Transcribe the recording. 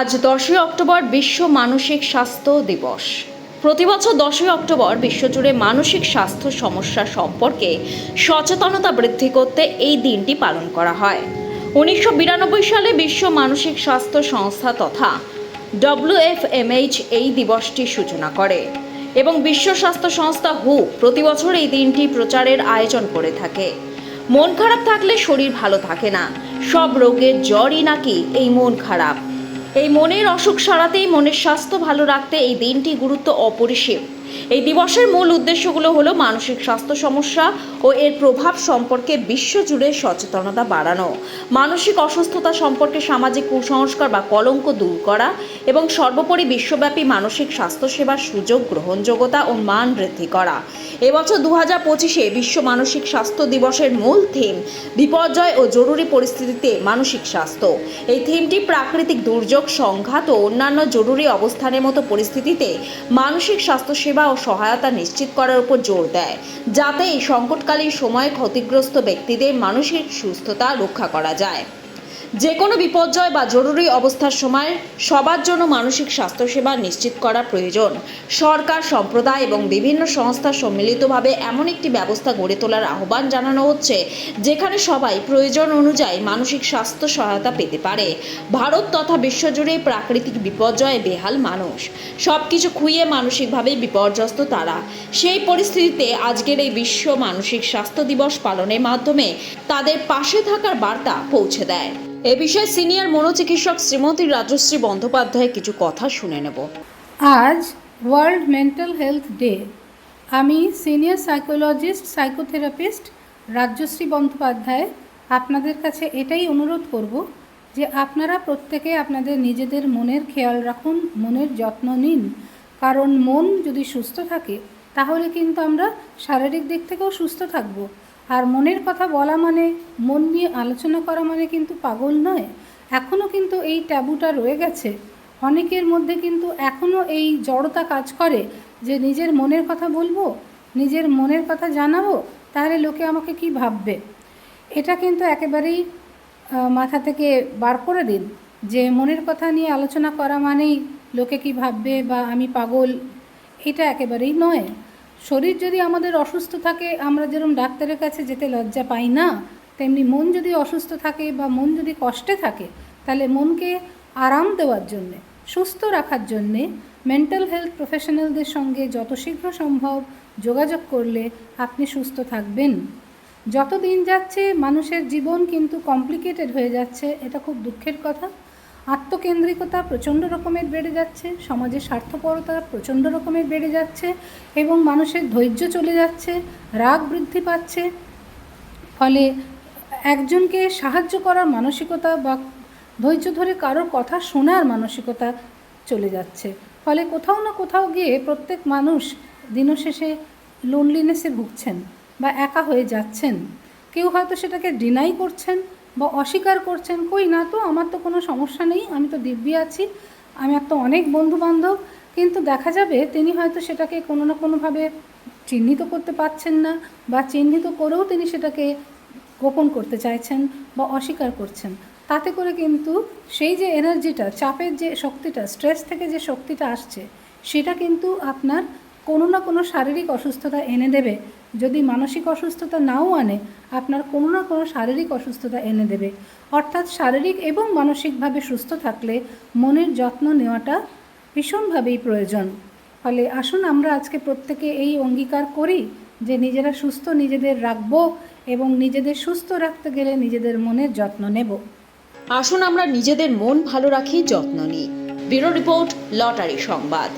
আজ দশই অক্টোবর বিশ্ব মানসিক স্বাস্থ্য দিবস। প্রতি বছর দশই অক্টোবর বিশ্বজুড়ে মানসিক স্বাস্থ্য সমস্যা সম্পর্কে সচেতনতা বৃদ্ধি করতে এই দিনটি পালন করা হয়। উনিশশো বিরানব্বই সালে বিশ্ব মানসিক স্বাস্থ্য সংস্থা তথা ডব্লিউএফএমএইচ এই দিবসটির সূচনা করে এবং বিশ্ব স্বাস্থ্য সংস্থা হু প্রতি বছর এই দিনটি প্রচারের আয়োজন করে থাকে। মন খারাপ থাকলে শরীর ভালো থাকে না। সব রোগের জ্বরই নাকি এই মন খারাপ। এই মনের অসুখ সারাতেই মনের স্বাস্থ্য ভালো রাখতে এই দিনটি গুরুত্ব অপরিসীম। এই দিবসের মূল উদ্দেশ্যগুলো হলো মানসিক স্বাস্থ্য সমস্যা ও এর প্রভাব সম্পর্কে বিশ্বজুড়ে সচেতনতা বাড়ানো। মানসিক অসুস্থতা সম্পর্কে সামাজিক কুসংস্কার বা কলঙ্ক দূর করা এবং সর্বোপরি বিশ্বব্যাপী মানসিক স্বাস্থ্যসেবার সুযোগ গ্রহণযোগ্যতা ও মান বৃদ্ধি করা। এবছর দু হাজার পঁচিশে বিশ্ব মানসিক স্বাস্থ্য দিবসের মূল থিম, বিপর্যয় ও জরুরি পরিস্থিতিতে মানসিক স্বাস্থ্য। এই থিমটি প্রাকৃতিক দুর্যোগ, সংঘাত ও অন্যান্য জরুরি অবস্থানের মতো পরিস্থিতিতে মানসিক স্বাস্থ্যসেবা ও সহায়তা নিশ্চিত করার উপর জোর দেয়, যাতে এই সংকটকালীন সময়ে ক্ষতিগ্রস্ত ব্যক্তিদের মানসিক সুস্থতা রক্ষা করা যায়। যে কোনো বিপর্যয় বা জরুরি অবস্থার সময় সবার জন্য মানসিক স্বাস্থ্যসেবা নিশ্চিত করা প্রয়োজন। সরকার, সম্প্রদায় এবং বিভিন্ন সংস্থা সম্মিলিতভাবে এমন একটি ব্যবস্থা গড়ে তোলার আহ্বান জানানো হচ্ছে, যেখানে সবাই প্রয়োজন অনুযায়ী মানসিক স্বাস্থ্য সহায়তা পেতে পারে। ভারত তথা বিশ্বজুড়ে প্রাকৃতিক বিপর্যয়ে বেহাল মানুষ। সব কিছু খুইয়ে মানসিকভাবে বিপর্যস্ত তারা। সেই পরিস্থিতিতে আজকের এই বিশ্ব মানসিক স্বাস্থ্য দিবস পালনের মাধ্যমে তাদের পাশে থাকার বার্তা পৌঁছে দেয়। এ বিষয়ে সিনিয়র মনোচিকিৎসক শ্রীমতী রাজশ্রী বন্দ্যোপাধ্যায় কিছু কথা শুনে নেব। আজ ওয়ার্ল্ড মেন্টাল হেলথ ডে। আমি senior psychologist, psychotherapist Rajyashri Bandyopadhyay আপনাদের কাছে এটাই অনুরোধ করব যে আপনারা প্রত্যেকে আপনাদের নিজেদের মনের খেয়াল রাখুন, মনের যত্ন নিন। কারণ মন যদি সুস্থ থাকে, তাহলে কিন্তু আমরা শারীরিক দিক থেকেও সুস্থ থাকব। আর মনের কথা বলা মানে মন নিয়ে আলোচনা করা মানে কিন্তু পাগল নয়। এখনও কিন্তু এই ট্যাবুটা রয়ে গেছে। অনেকের মধ্যে কিন্তু এখনও এই জড়তা কাজ করে যে নিজের মনের কথা বলব, নিজের মনের কথা জানাব, তাহলে লোকে আমাকে কি ভাববে? এটা কিন্তু একেবারেই মাথা থেকে বার করে দিন। যে মনের কথা নিয়ে আলোচনা করা মানেই লোকে কি ভাববে বা আমি পাগল, এটা একেবারেই নয়। শরীর যদি আমাদের অসুস্থ থাকে, আমরা যেরকম ডাক্তারের কাছে যেতে লজ্জা পাই না, তেমনি মন যদি অসুস্থ থাকে বা মন যদি কষ্টে থাকে, তাহলে মনকে আরাম দেওয়ার জন্যে, সুস্থ রাখার জন্যে মেন্টাল হেলথ প্রফেশনালদের সঙ্গে যত শীঘ্র সম্ভব যোগাযোগ করলে আপনি সুস্থ থাকবেন। যত দিন যাচ্ছে, মানুষের জীবন কিন্তু কমপ্লিকেটেড হয়ে যাচ্ছে, এটা খুব দুঃখের কথা। আত্মকেন্দ্রিকতা প্রচণ্ড রকমের বেড়ে যাচ্ছে, সমাজের স্বার্থপরতা প্রচণ্ড রকমের বেড়ে যাচ্ছে এবং মানুষের ধৈর্য চলে যাচ্ছে, রাগ বৃদ্ধি পাচ্ছে। ফলে একজনকে সাহায্য করার মানসিকতা বা ধৈর্য ধরে কারোর কথা শোনার মানসিকতা চলে যাচ্ছে। ফলে কোথাও না কোথাও গিয়ে প্রত্যেক মানুষ দিনশেষে লোনলিনেসে ভুগছেন বা একা হয়ে যাচ্ছেন। কেউ হয়তো সেটাকে ডিনাই করছেন বা অস্বীকার করছেন কই না, তো আমার তো কোনো সমস্যা নেই, আমি তো দিব্যি আছি আমার তো অনেক বন্ধু বান্ধব কিন্তু দেখা যাবে তিনি হয়তো সেটাকে কোনো না কোনোভাবে চিহ্নিত করতে পারছেন না, বা চিহ্নিত করেও তিনি সেটাকে গোপন করতে চাইছেন বা অস্বীকার করছেন। তাতে করে কিন্তু সেই যে এনার্জিটা, চাপের যে শক্তিটা, স্ট্রেস থেকে যে শক্তিটা আসছে, সেটা কিন্তু আপনার কোনো না কোনো শারীরিক অসুস্থতা এনে দেবে। যদি মানসিক অসুস্থতা নাও আনে, আপনার কোনো না কোনো শারীরিক অসুস্থতা এনে দেবে। অর্থাৎ শারীরিক এবং মানসিকভাবে সুস্থ থাকলে মনের যত্ন নেওয়াটা ভীষণভাবেই প্রয়োজন। ফলে আসুন আমরা আজকে প্রত্যেকে এই অঙ্গীকার করি যে নিজেরা সুস্থ নিজেদের রাখব এবং নিজেদের সুস্থ রাখতে গেলে নিজেদের মনের যত্ন নেব। আসুন আমরা নিজেদের মন ভালো রাখি, যত্ন নিই। ব্যুরো রিপোর্ট, লটারি সংবাদ।